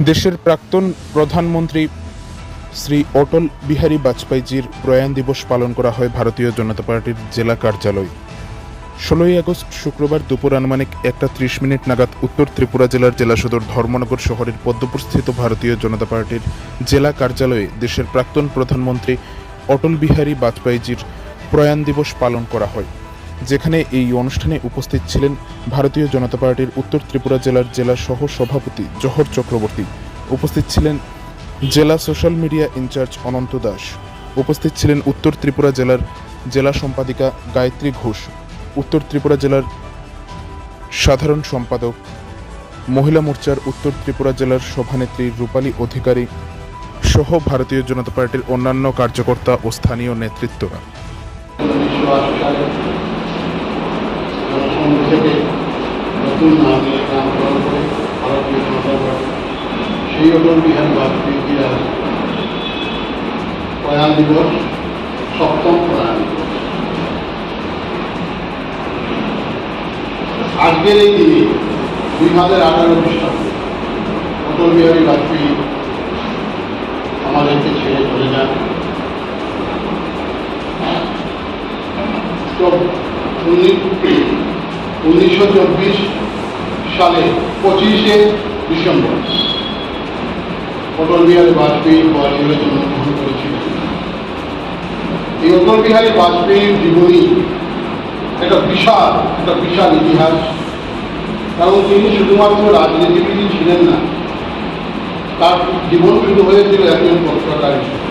দেশের প্রাক্তন প্রধানমন্ত্রী শ্রী অটল বিহারী বাজপেয়ীজির প্রয়াণ দিবস পালন করা হয় ভারতীয় জনতা পার্টির জেলা কার্যালয়। ষোলোই আগস্ট শুক্রবার দুপুর আনুমানিক একটা ত্রিশ মিনিট নাগাদ উত্তর ত্রিপুরা জেলার জেলা সদর ধর্মনগর শহরের পদ্মপুরস্থিত ভারতীয় জনতা পার্টির জেলা কার্যালয়ে দেশের প্রাক্তন প্রধানমন্ত্রী অটল বিহারী বাজপেয়ীজির প্রয়াণ দিবস পালন করা হয়। যেখানে এই অনুষ্ঠানে উপস্থিত ছিলেন ভারতীয় জনতা পার্টির উত্তর ত্রিপুরা জেলার জেলা সহ সভাপতি জহর চক্রবর্তী। উপস্থিত ছিলেন জেলা social media in charge Ananta Das. উপস্থিত ছিলেন উত্তর ত্রিপুরা জেলার জেলা সম্পাদিকা গায়ত্রী ঘোষ। উত্তর ত্রিপুরা জেলার সাধারণ সম্পাদক, মহিলা মোর্চার উত্তর ত্রিপুরা জেলার সভানেত্রী রূপালী অধিকারী সহ ভারতীয় জনতা পার্টির অন্যান্য কার্যকর্তা ও স্থানীয় নেতৃত্বরা। জনসংঘ থেকে নতুন নাম নামকরণ করে ভারতীয় জনতা পার্টি। সেই অটল বিহারী বাজপেয়ী আজ প্রয়াণ দিবস, সপ্তম প্রয়াণ দিবস। আজকের এই দিনে দুই হাজার আঠারো খ্রিস্টাব্দে অটল বিহারী বাজপেয়ী আমাদেরকে ছেড়ে চলে যান। উনিশশো চব্বিশ সালে পঁচিশে ডিসেম্বর অটল বিহারী বাজপেয়ী গোয়ালিয়রে জন্মগ্রহণ করেছিলেন। এই অটল বিহারী বাজপেয়ীর জীবনী একটা বিশাল একটা বিশাল ইতিহাস। কারণ তিনি শুধুমাত্র রাজনীতিবিদই ছিলেন না, তার জীবন শুরু হয়েছিল একজন পত্রকার হিসেবে।